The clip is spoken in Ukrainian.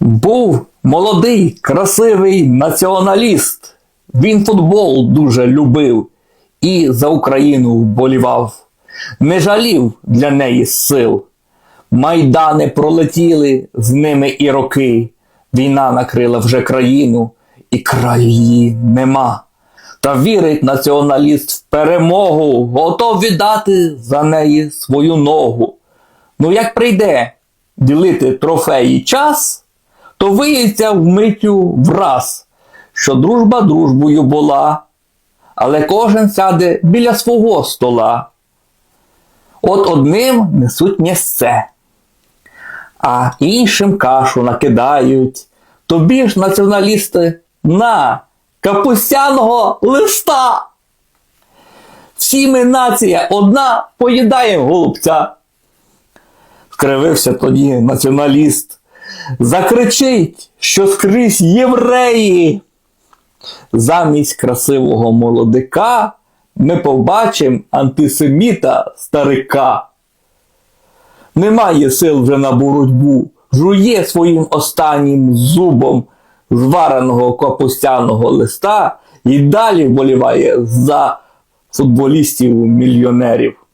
Був молодий, красивий націоналіст. Він футбол дуже любив і за Україну вболівав. Не жалів для неї сил. Майдани пролетіли з ними і роки. Війна накрила вже країну, і краю нема. Та вірить націоналіст в перемогу, готов віддати за неї свою ногу. Ну як прийде ділити трофеї час, то виється вмиттю враз, що дружба дружбою була, але кожен сяде біля свого стола. От одним несуть м'ясце, а іншим кашу накидають. Тобі ж націоналісти на капустяного листа. Всі ми нація одна поїдає голубця. Скривився тоді націоналіст. Закричить, що скрізь євреї. Замість красивого молодика ми побачимо антисеміта старика. Немає сил вже на боротьбу, жує своїм останнім зубом звареного капустяного листа і далі вболіває за футболістів-мільйонерів.